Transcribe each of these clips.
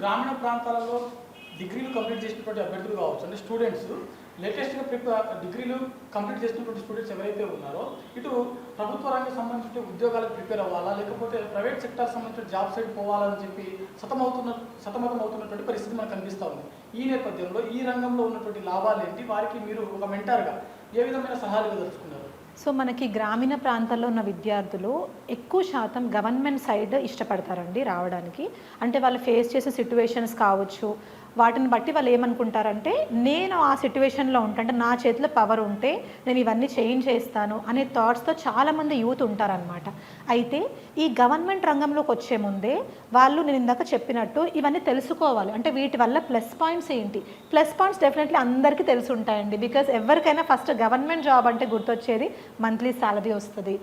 గ్రామీణ ప్రాంతాలలో డిగ్రీలు కంప్లీట్ చేసినటువంటి అభ్యర్థులు కావచ్చు అంటే స్టూడెంట్స్ లేటెస్ట్గా ప్రిపేర్ డిగ్రీలు కంప్లీట్ చేసినటువంటి స్టూడెంట్స్ ఎవరైతే ఉన్నారో ఇటు ప్రభుత్వ రంగం సంబంధించిన ఉద్యోగాలకు ప్రిపేర్ అవ్వాలా లేకపోతే ప్రైవేట్ సెక్టర్ సంబంధించిన జాబ్ సైడ్ పోవాలని చెప్పి సతమవుతున్న సతమతం అవుతున్నటువంటి పరిస్థితి మనకు కనిపిస్తూ ఉంది. ఈ నేపథ్యంలో ఈ రంగంలో ఉన్నటువంటి లాభాలు ఏంటి? వారికి మీరు ఒక మెంటార్గా ఏ విధమైన సలహాలు తెలుసుకున్నారు సో మనకి గ్రామీణ ప్రాంతాల్లో ఉన్న విద్యార్థులు ఎక్కువ శాతం గవర్నమెంట్ సైడ్ ఇష్టపడతారండి రావడానికి. అంటే వాళ్ళు ఫేస్ చేసే సిట్యువేషన్స్ కావచ్చు వాటిని బట్టి వాళ్ళు ఏమనుకుంటారంటే నేను ఆ సిచ్యువేషన్లో ఉంటా అంటే నా చేతిలో పవర్ ఉంటే నేను ఇవన్నీ చేంజ్ చేస్తాను అనే థాట్స్తో చాలామంది యూత్ ఉంటారనమాట అయితే ఈ గవర్నమెంట్ రంగంలోకి వచ్చే ముందే వాళ్ళు నేను ఇందాక చెప్పినట్టు ఇవన్నీ తెలుసుకోవాలి. అంటే వీటి వల్ల ప్లస్ పాయింట్స్ ఏంటి? ప్లస్ పాయింట్స్ డెఫినెట్లీ అందరికీ తెలిసి ఉంటాయండి బికాజ్ ఎవరికైనా ఫస్ట్ గవర్నమెంట్ జాబ్ అంటే గుర్తొచ్చేది మంత్లీ శాలరీ వస్తుంది.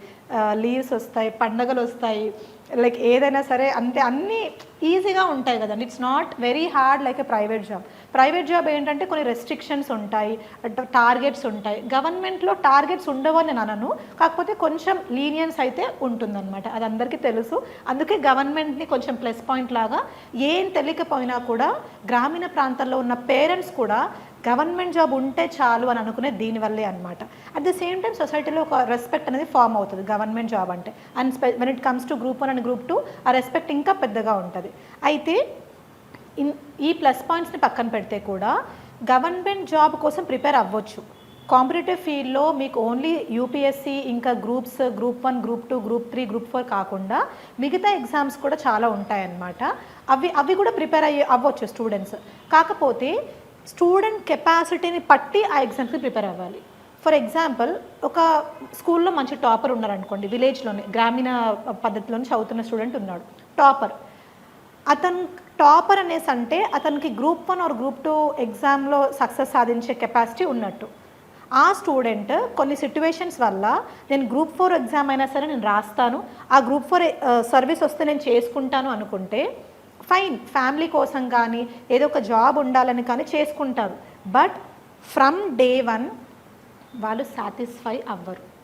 లీవ్స్ వస్తాయి పండగలు వస్తాయి లైక్ ఏదైనా సరే అంతే అన్నీ ఈజీగా ఉంటాయి కదండి. It's not very hard like a private job private job ఏంటంటే కొన్ని రెస్ట్రిక్షన్స్ ఉంటాయి టార్గెట్స్ ఉంటాయి. గవర్నమెంట్లో టార్గెట్స్ ఉండవు అని నేను అనను. కాకపోతే కొంచెం లీనియన్స్ అయితే ఉంటుందన్నమాట. అది అందరికీ తెలుసు. అందుకే గవర్నమెంట్ని కొంచెం ప్లస్ పాయింట్ లాగా ఏం తెలియకపోయినా కూడా గ్రామీణ ప్రాంతాల్లో ఉన్న పేరెంట్స్ కూడా గవర్నమెంట్ జాబ్ ఉంటే చాలు అని అనుకునే దీనివల్లే అనమాట అట్ ద సేమ్ టైం సొసైటీలో ఒక రెస్పెక్ట్ అనేది ఫామ్ అవుతుంది. గవర్నమెంట్ జాబ్ అంటే. And స్పె when it comes to group one and group two ఆ రెస్పెక్ట్ ఇంకా పెద్దగా ఉంటుంది. అయితే ఇన్ ఈ ప్లస్ పాయింట్స్ని పక్కన పెడితే కూడా గవర్నమెంట్ జాబ్ కోసం ప్రిపేర్ అవ్వచ్చు. కాంపిటేటివ్ ఫీల్డ్లో మీకు ఓన్లీ యూపీఎస్సీ ఇంకా groups group one group two group three group four కాకుండా మిగతా ఎగ్జామ్స్ కూడా చాలా ఉంటాయన్నమాట. అవి అవి కూడా ప్రిపేర్ అయ్యి అవ్వచ్చు స్టూడెంట్స్ కాకపోతే స్టూడెంట్ కెపాసిటీని పట్టి ఆ ఎగ్జామ్స్కి ప్రిపేర్ అవ్వాలి. ఫర్ ఎగ్జాంపుల్ ఒక స్కూల్లో మంచి టాపర్ ఉన్నారనుకోండి విలేజ్లోనే గ్రామీణ పద్ధతిలోనే చదువుతున్న స్టూడెంట్ ఉన్నాడు. టాపర్ అతను టాపర్ అనేసి అంటే అతనికి group one or group two ఎగ్జామ్లో సక్సెస్ సాధించే కెపాసిటీ ఉన్నట్టు. ఆ స్టూడెంట్ కొన్ని సిట్యువేషన్స్ వల్ల నేను గ్రూప్ ఫోర్ ఎగ్జామ్ అయినా సరే నేను రాస్తాను. ఆ గ్రూప్ ఫోర్ సర్వీస్ వస్తే నేను చేసుకుంటాను అనుకుంటే ఫైన్ ఫ్యామిలీ కోసం కానీ ఏదో ఒక జాబ్ ఉండాలని కానీ చేసుకుంటారు. బట్ ఫ్రమ్ డే వన్ వాళ్ళు సాటిస్ఫై అవ్వరు.